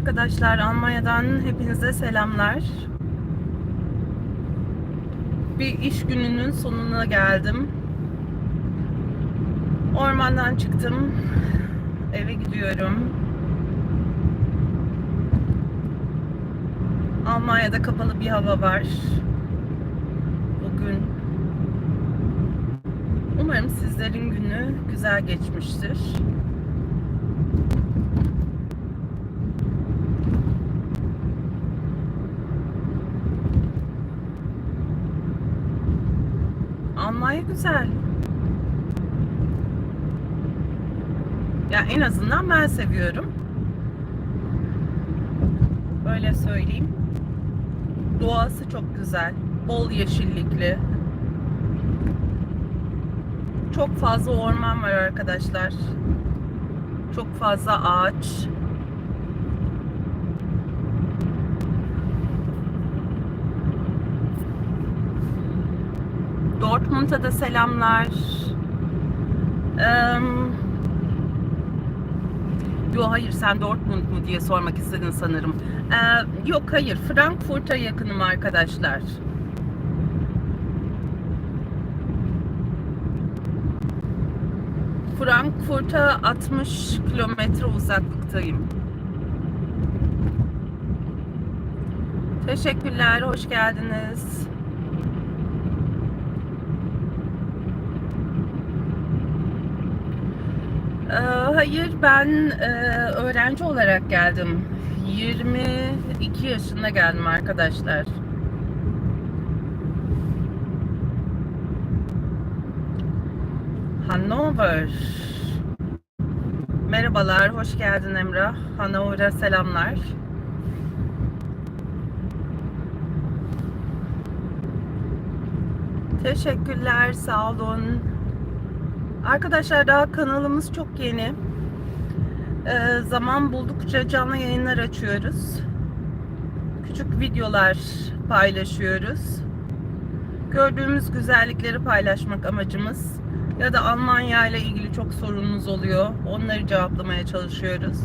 Arkadaşlar, Almanya'dan hepinize selamlar. Bir iş gününün sonuna geldim. Ormandan çıktım. Eve gidiyorum. Almanya'da kapalı bir hava var. Bugün. Umarım sizlerin günü güzel geçmiştir. Almanya güzel. Ya en azından ben seviyorum. Böyle söyleyeyim. Doğası çok güzel. Bol yeşillikli. Çok fazla orman var arkadaşlar. Çok fazla ağaç. Dortmund'a da selamlar. Eee Yo hayır sen Dortmund mu diye sormak istedin sanırım. Ee, yok hayır Frankfurt'a yakınım arkadaşlar. Frankfurt'a 60 kilometre uzaklıktayım. Teşekkürler, hoş geldiniz. Ee, hayır, ben e, öğrenci olarak geldim. 22 yaşında geldim arkadaşlar. Hannover. Merhabalar, hoş geldin Emrah. Hannover'a selamlar. Teşekkürler, sağ olun. Arkadaşlar daha kanalımız çok yeni. Ee, zaman buldukça canlı yayınlar açıyoruz. Küçük videolar paylaşıyoruz. Gördüğümüz güzellikleri paylaşmak amacımız. Ya da Almanya ile ilgili çok sorunumuz oluyor. Onları cevaplamaya çalışıyoruz.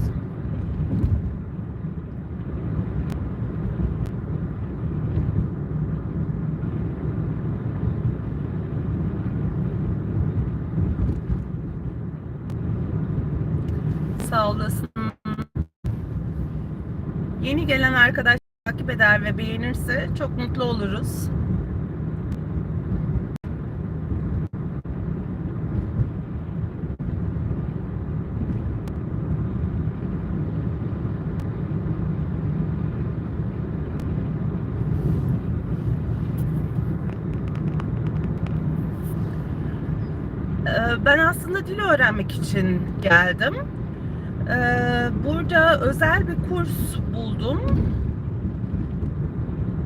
Sağ olasın. Yeni gelen arkadaş takip eder ve beğenirse çok mutlu oluruz. Ee, Ben aslında dil öğrenmek için geldim. Ee, Burada özel bir kurs buldum.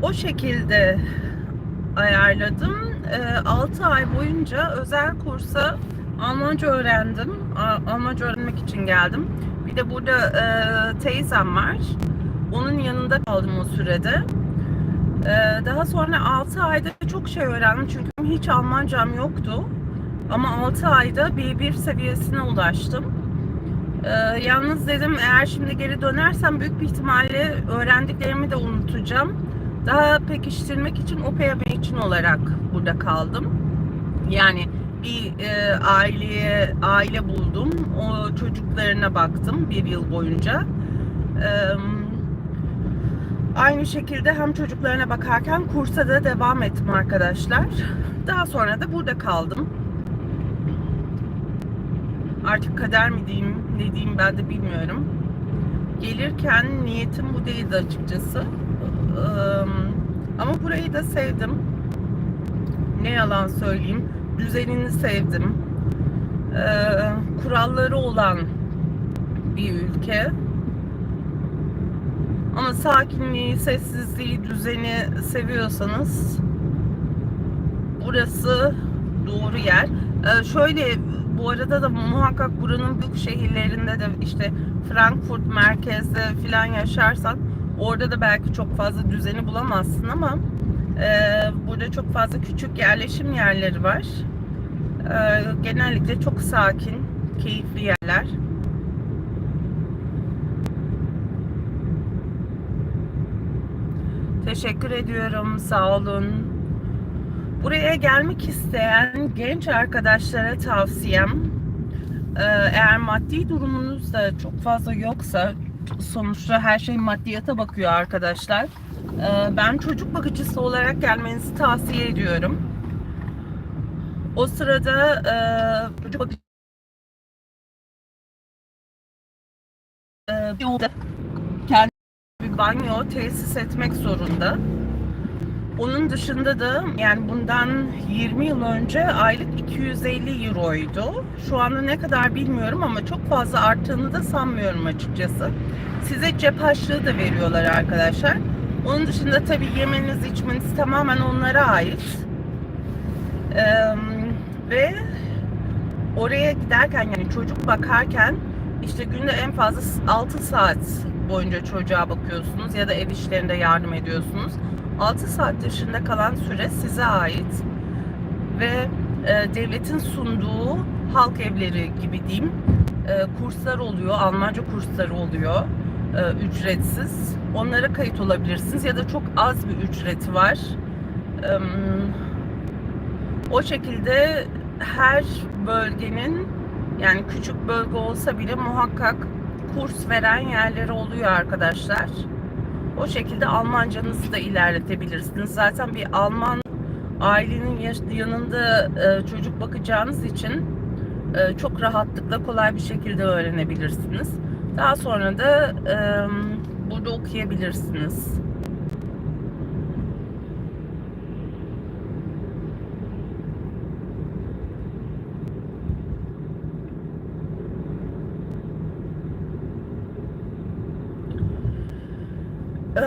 O şekilde ayarladım. 6 ay boyunca özel kursa Almanca öğrendim. Almanca öğrenmek için geldim. Bir de burada e, teyzem var. Onun yanında kaldım o sürede. Ee, Daha sonra 6 ayda çok şey öğrendim çünkü hiç Almancam yoktu. Ama 6 ayda B1 seviyesine ulaştım. Ee, yalnız dedim eğer şimdi geri dönersem büyük bir ihtimalle öğrendiklerimi de unutacağım. Daha pekiştirmek için OPM için olarak burada kaldım. Yani bir e, aileye aile buldum. O çocuklarına baktım bir yıl boyunca. Ee, aynı şekilde hem çocuklarına bakarken kursa da devam ettim arkadaşlar. Daha sonra da burada kaldım. Artık kader mi diyeyim, ne diyeyim ben de bilmiyorum. Gelirken niyetim bu değildi açıkçası. Ama burayı da sevdim. Ne yalan söyleyeyim. Düzenini sevdim. Kuralları olan bir ülke. Ama sakinliği, sessizliği, düzeni seviyorsanız burası doğru yer. Ee, şöyle bu arada da muhakkak buranın büyük şehirlerinde de işte Frankfurt merkezde filan yaşarsan orada da belki çok fazla düzeni bulamazsın ama e, burada çok fazla küçük yerleşim yerleri var. E, genellikle çok sakin, keyifli yerler. Teşekkür ediyorum. Sağ olun. Buraya gelmek isteyen genç arkadaşlara tavsiyem e, eğer maddi durumunuz da çok fazla yoksa sonuçta her şey maddiyata bakıyor arkadaşlar. E, Ben çocuk bakıcısı olarak gelmenizi tavsiye ediyorum. O sırada e, çocuk bakıcısı bir banyo tesis etmek zorunda. Onun dışında da yani bundan 20 yıl önce aylık 250 euroydu. Şu anda ne kadar bilmiyorum ama çok fazla arttığını da sanmıyorum açıkçası. Size cep harçlığı da veriyorlar arkadaşlar. Onun dışında tabii yemeniz içmeniz tamamen onlara ait. Ee, ve oraya giderken yani çocuk bakarken işte günde en fazla 6 saat boyunca çocuğa bakıyorsunuz ya da ev işlerinde yardım ediyorsunuz. 6 saat dışında kalan süre size ait ve e, devletin sunduğu halk evleri gibi diyeyim e, kurslar oluyor, Almanca kursları oluyor e, ücretsiz. Onlara kayıt olabilirsiniz ya da çok az bir ücreti var. E, o şekilde her bölgenin yani küçük bölge olsa bile muhakkak kurs veren yerleri oluyor arkadaşlar. O şekilde Almancanızı da ilerletebilirsiniz. Zaten bir Alman ailenin yanında e, çocuk bakacağınız için e, çok rahatlıkla kolay bir şekilde öğrenebilirsiniz. Daha sonra da e, burada okuyabilirsiniz. Ee,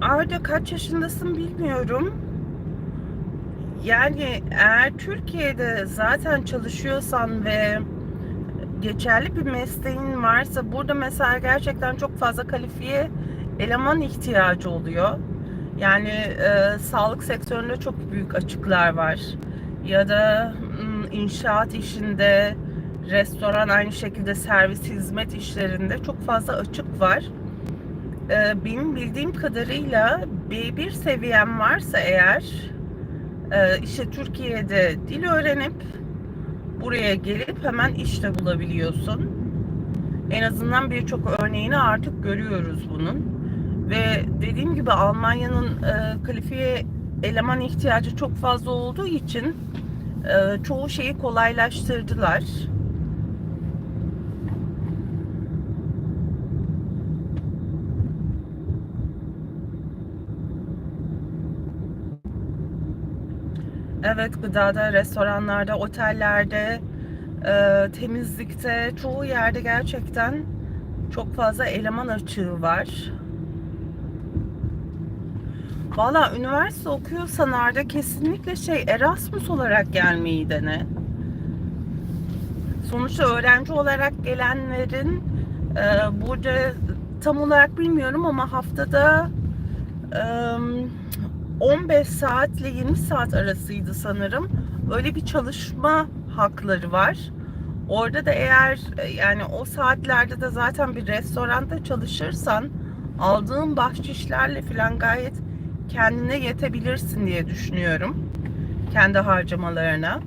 Arda kaç yaşındasın bilmiyorum. Yani eğer Türkiye'de zaten çalışıyorsan ve geçerli bir mesleğin varsa burada mesela gerçekten çok fazla kalifiye eleman ihtiyacı oluyor. Yani e, sağlık sektöründe çok büyük açıklar var. Ya da inşaat işinde, restoran aynı şekilde servis hizmet işlerinde çok fazla açık var. E, benim bildiğim kadarıyla B1 seviyem varsa eğer e, işte Türkiye'de dil öğrenip buraya gelip hemen işte bulabiliyorsun. En azından birçok örneğini artık görüyoruz bunun. Ve dediğim gibi Almanya'nın e, kalifiye eleman ihtiyacı çok fazla olduğu için e, çoğu şeyi kolaylaştırdılar. Evet gıdada, restoranlarda, otellerde, e, temizlikte çoğu yerde gerçekten çok fazla eleman açığı var. Valla üniversite okuyorsan Arda kesinlikle şey Erasmus olarak gelmeyi dene. Sonuçta öğrenci olarak gelenlerin e, burada tam olarak bilmiyorum ama haftada e, 15 saatle 20 saat arasıydı sanırım. Öyle bir çalışma hakları var. Orada da eğer yani o saatlerde de zaten bir restoranda çalışırsan aldığın bahşişlerle falan gayet kendine yetebilirsin diye düşünüyorum. Kendi harcamalarına.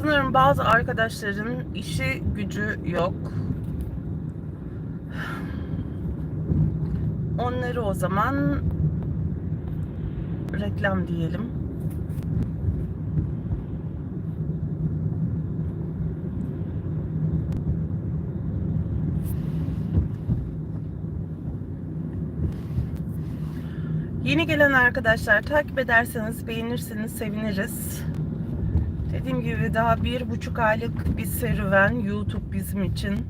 Sanırım bazı arkadaşların işi gücü yok. Onları o zaman reklam diyelim. Yeni gelen arkadaşlar takip ederseniz beğenirseniz seviniriz. Dediğim gibi daha bir buçuk aylık bir serüven YouTube bizim için.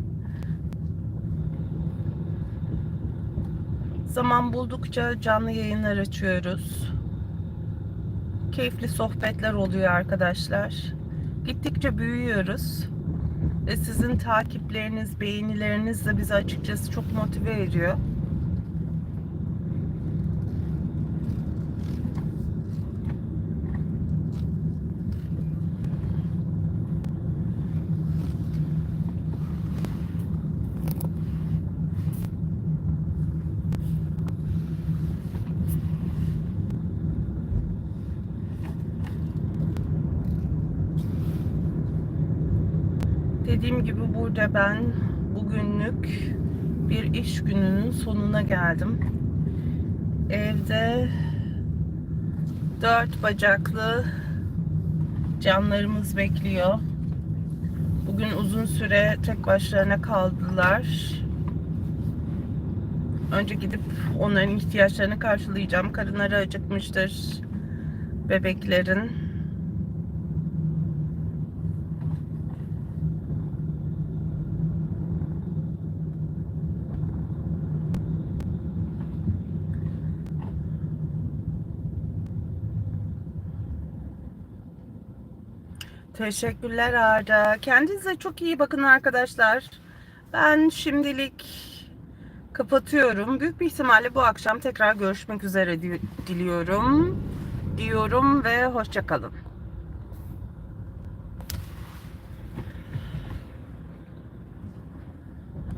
Zaman buldukça canlı yayınlar açıyoruz. Keyifli sohbetler oluyor arkadaşlar. Gittikçe büyüyoruz. Ve sizin takipleriniz, beğenileriniz de bizi açıkçası çok motive ediyor. Dediğim gibi burada ben bugünlük bir iş gününün sonuna geldim. Evde dört bacaklı canlarımız bekliyor. Bugün uzun süre tek başlarına kaldılar. Önce gidip onların ihtiyaçlarını karşılayacağım. Karınları acıkmıştır bebeklerin. Teşekkürler Arda. Kendinize çok iyi bakın arkadaşlar. Ben şimdilik kapatıyorum. Büyük bir ihtimalle bu akşam tekrar görüşmek üzere di- diliyorum. Diyorum ve hoşçakalın.